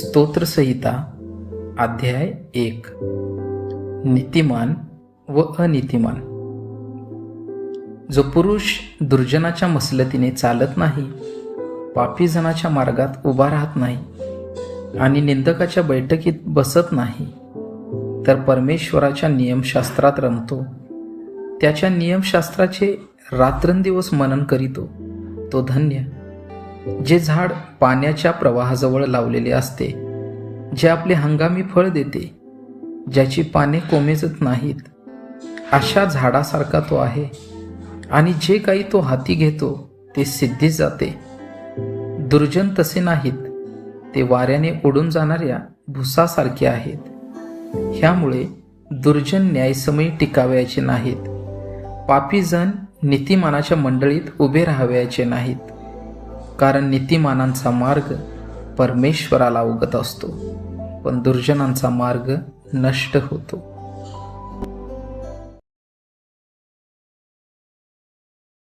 स्तोत्रसंहिता अध्याय एक. नीतिमान व अनितिमान. जो पुरुष दुर्जनाच्या मसलतीने चालत नाही पापीजनाच्या मार्गात उभा राहत नाही आणि निंदकाच्या बैठकीत बसत नाही तर परमेश्वराच्या नियमशास्त्रात रमतो. त्याच्या नियमशास्त्राचे रात्रंदिवस मनन करीतो. तो धन्य जे झाड पाण्याच्या प्रवाहाजवळ लावलेले असते जे आपले हंगामी फळ देते ज्याची पाने कोमेजत नाहीत अशा झाडासारखा तो आहे आणि जे काही तो हाती घेतो ते सिद्धीच जाते. दुर्जन तसे नाहीत ते वाऱ्याने उडून जाणाऱ्या भुसासारखे आहेत. ह्यामुळे दुर्जन न्यायसमयी टिकावयाचे नाहीत. पापीजन नीतिमानाच्या मंडळीत उभे राहावयाचे नाहीत. कारण नीतिमानांचा मार्ग परमेश्वराला उगत असतो पण दुर्जनांचा मार्ग नष्ट होतो.